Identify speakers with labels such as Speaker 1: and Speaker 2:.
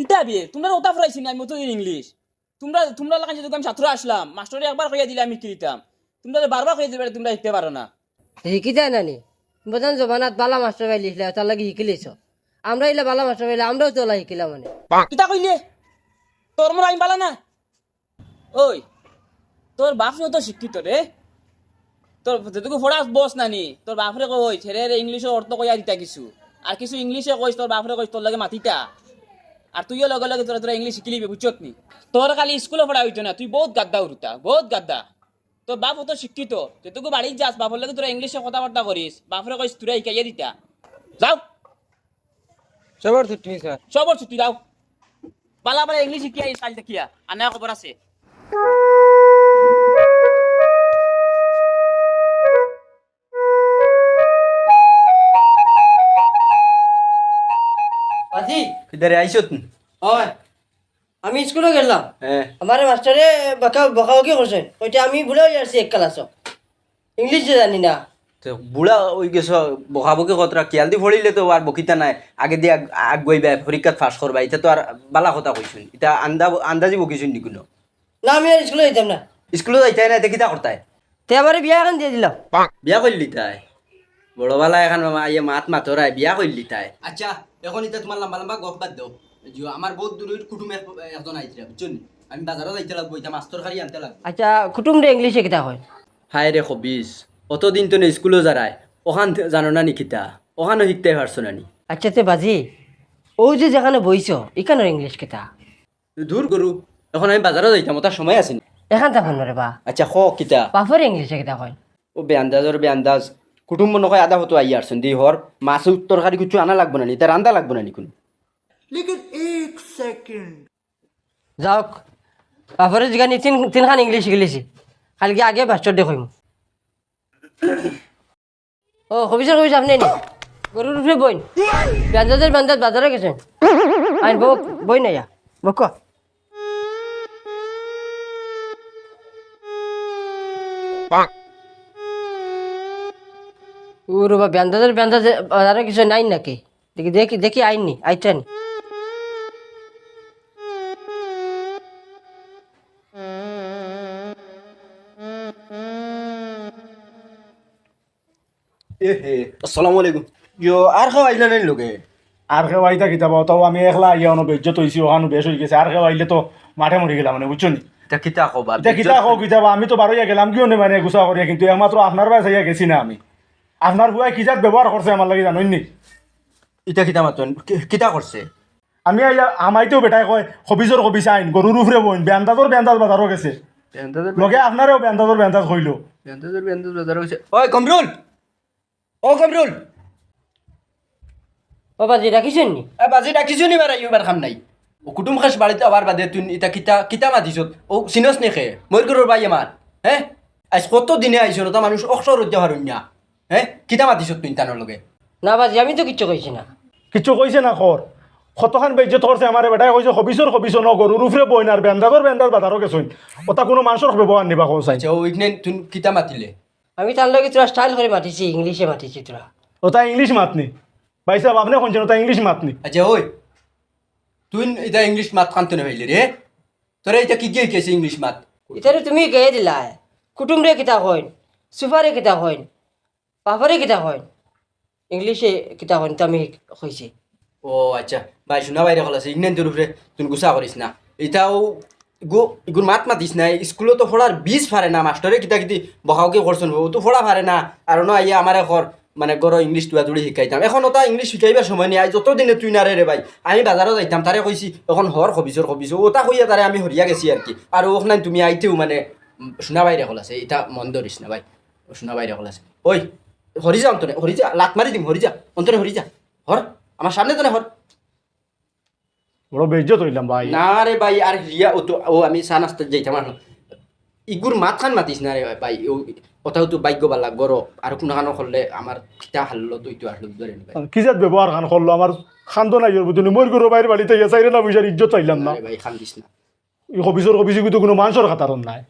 Speaker 1: কিতা বিয়ে। তোমরা ওটা ফরাইছি না আমি অতদিন ইংলিশ তোমরা তোমরা লাগাই যদি আমি ছাত্র আসলাম মাস্টারে একবার কইয়া দিলে আমি তোমরা বারবার কইয়া দিবে তোমরা শিখতে পারো না।
Speaker 2: শিকি যায় নানি বোঝান জমানাত বালা মাস্টার ভাই লিখলে তার লাগে শিকিলেছ আমরা বালা মাস্টার আমরাও তোলা শিকিলাম মানে।
Speaker 1: কিতা কইলে তোর আমি পালা না? ওই তোর বাপ তো শিক্ষিত রে। তোর যেটুকু বস নানি তোর বাপরে কই ছেড়ে রে ইংলিশের অর্থ কইয়া দিতা কিছু। আর কিছু ইংলিশে কইস তোর বাপরে কইস তোর লাগে মাতিতা। আর তুইও লগে লগে তোরা তোরা ইংলিশ শিখিলিবি বুঝছত নি? তোর খালি স্কুলে পড়া হইতো না তুই বহুত গাদ্দা উরুতা বহুত গাদ্দা। তোর বাপ তো শিক্ষিত যেটুকু বাড়ি যাস বাপর লাগে তোরা ইংলিশে কথাবার্তা করিস বাপরে কইস তোরা শিখাইয়া দিতা। যাও।
Speaker 3: সবর ছুটি স্যার
Speaker 1: সবর ছুটি দাও পালা পালা ইংলিশ শিখিয়া এই কাজ দেখিয়া আনা খবর আছে।
Speaker 2: আজি
Speaker 3: কিদারে আইছত
Speaker 2: হয়। আমি স্কুলে গেলাম।
Speaker 3: হ্যাঁ
Speaker 2: আমার মাস্টারে বকা বকাবকি করছেন ওইটা আমি ভুলেও যাচ্ছি এক ক্লাস ইংলিশ জানি না?
Speaker 3: তো বুড়া ওই গেছ বকাবকি কতরা কিয়াল দি ফড়িলে তো আর বকিতা নাই। আগে দিয়ে আগ- গইবা পরীক্ষাত পাস করবা এটা তো আর বালা কথা কইছুন এটা আন্দা আন্দাজি বকিছুন নি কোনো?
Speaker 2: না আমি আর স্কুলে যেতাম না।
Speaker 3: স্কুলে যাইতাই না এটা কিতা করতাই
Speaker 2: তে আমার বিয়া এখন দিয়ে দিলাম।
Speaker 3: বিয়া করলি তাই? বড় বালা এখন মামা ইয়ে মাত মাতরাই বিয়া করলি তাই। আচ্ছা এখন এটা তোমার লম্বা লম্বা গপ বাদ দাও আমার বহুত দূরের কুটুম এক- একজন আইছিল বুঝছেন আমি বাজারত যাইতে লাগবো এটা মাছ তরকারি আনতে লাগবো।
Speaker 2: আচ্ছা কুটুম রে ইংলিশে কিতা হয়
Speaker 3: হায় রে খবিস অতদিন তো স্কুলও যারায় ওখান জানো না নিকিতা ওখানও শিখতে পারছ না নি।
Speaker 2: আচ্ছা তে বাজি ও যে যেখানে বইছ এখানে ইংলিশ কিতা
Speaker 3: দূর করু এখন আমি বাজারও যাইতাম ওটার সময় আছে
Speaker 2: এখান তখন রে বা।
Speaker 3: আচ্ছা খ কিতা।
Speaker 2: বাপরে ইংলিশে কিতা হয়
Speaker 3: ও বেআন্দাজর বেআন্দাজ কুটুম্ব নকয় আদা হতো আই আসছেন দি হর মাছ তরকারি কিছু আনা লাগবো না নি তার রান্দা লাগবো না নি কোন।
Speaker 2: যাওক বাপরে জিগানি তিন তিনখান ইংলিশ শিকিলিছি কালকে আগে বাস্টর দে কইম ও কবিসর কবিস আপনি নি গরুর উপরে বইন। বান্দাজের বান্দাজ বাজারে গেছেন আইন বউ বই না ইয়া বক ও রবা বান্দাজের বান্দাজ বাজারে কিছু নাই নাকি? দেখি দেখি দেখি আইননি আইটানি
Speaker 3: এ হে আসসালামু আলাইকুম। ইয়ো আর খাওয়া আইলা নাই লোকে
Speaker 4: আর কেউ আইতা কিতাব তাও আমি একলা বেজ্জত ওখানো বেশ হয়ে গেছে। আর কেউ আইলে তো মাঠে মরি গেলাম মানে বুঝছ নি?
Speaker 3: এটা কিতা কবা
Speaker 4: এটা কিতা হোক কিতাব আমি তো বারোইয়া গেলাম কিও নে মানে গুছা করিয়া কিন্তু একমাত্র আপনার বাই চাইয়া গেছি না আমি। আপনার বুয়াই কিজাত ব্যবহার করছে আমার লাগে জানোই নি
Speaker 3: এটা কিতা মাতন? কিতা করছে
Speaker 4: আমি আমাইতেও বেটাই কয় হবিজর হবিস আইন গরুর উপরে বইন বেন্দাজর বেন্দাজ বাজারও গেছে। লগে আপনারও বেন্দাজর বেন্দাজ হইল।
Speaker 3: বেআন্দাজর বেআন্দাজ বাজার হইছে ওই কমরুল ও কমরুল
Speaker 2: ও বাজি রাখিছেন নি?
Speaker 3: এ বাজি ডাকিছো নি বারা ইউবার খাম নাই। ও কুটুম খাস বাড়িতে আবার বাদে তুই ইতা কিতা কিতা মাতিছত। ও সিনস নেখে মই করর বাই আমার হ্যাঁ আজ কত দিনে আইছো তা মানুষ অক্ষর উদ্যা হারুন না হ্যাঁ কিতা মাতিছত তুই তানোর লগে?
Speaker 2: না বাজি আমি তো কিচ্ছু কইছি না।
Speaker 4: কিছু কইছে না খর কতখান বেজ্জত করছে আমার বেটাই কইছে হবিজর হবিস ন গরুর উপরে বইন আর বেন্দাজর বেন্দাজ বাজারও গেছেন ওটা কোনো মানুষের ব্যবহার নিবা কোসাই
Speaker 3: আচ্ছা ওইখানে তুই কিতা মাতিলে?
Speaker 2: আমি তার লগে তোরা স্টাইল করে মাতিছি ইংলিশে মাতিছি তোরা
Speaker 4: ওটা ইংলিশ মাতনি। ভাই সাহেব আপনি শুনছেন ওটা ইংলিশ মাতনি।
Speaker 3: আচ্ছা ওই তুই এটা ইংলিশ মাত কানতে না হইলে রে তোরা এটা কি গিয়ে কেছে ইংলিশ মাত?
Speaker 2: ইতারে তুমি গেয়ে দিলা কুটুম রে কিতা হইন সুফারে কিতা হইন পাপরে কিতা হয়। ইংলিশে কিতা তো আমি কইছি
Speaker 3: ও আচ্ছা। ভাই, শোনা বাইরে হল আছে ইংল্যান্ড তোর উপরে তুই গুছা করিস না। এটাও গো ইগুর মাত মাতিস না স্কুলে তো পড়ার বীজ ফারে না মাস্টারে কিতা কিতি বহাওকে করছেন তো পড়া ফারে না। আর না ইয়া আমার এখন মানে গর ইংলিশ টুয়া তুড়ি শিকাইতাম এখন ওটা ইংলিশ শিকাইবার সময় নেই যত দিনে তুই না রে ভাই। আমি বাজারত যাইতাম তারে কইছি এখন হর হবিছর হবিছ ওটা কইয়া তারে আমি হরিয়া গেছি আর কি। আর ওখানে তুমি আইতেও মানে শোনা বাইরে হল আছে এটা মন ধরিস না ভাই। শোনা বাইরে হল আছে। ওই হরি যা অন্তরে হরি যা লাত মারি দিম হরি যা অন্তরে হরি যা হর আমার সামনে তো না হর।
Speaker 4: বড় বেজ্জত হইলাম ভাই।
Speaker 3: না রে ভাই আর রিয়া ও তো ও আমি চা নাস্তা যাইতাম আর ইগুর মাত খান মাতিস না রে ভাই ও কথাও তো ভাগ্য বালা গর আর কোনো খানো করলে আমার খিতা হারলো তুই তো আসলো ধরে
Speaker 4: কি জাত ব্যবহার খান করল আমার খান্দ নাই ওর বুঝলি মই গরু বাইরে বাড়িতে চাইরে না বুঝার ইজ্জত চাইলাম না।
Speaker 3: ভাই খান দিস না।
Speaker 4: এই হবিসর হবিসি কিন্তু কোনো মানুষের খাতারন নাই।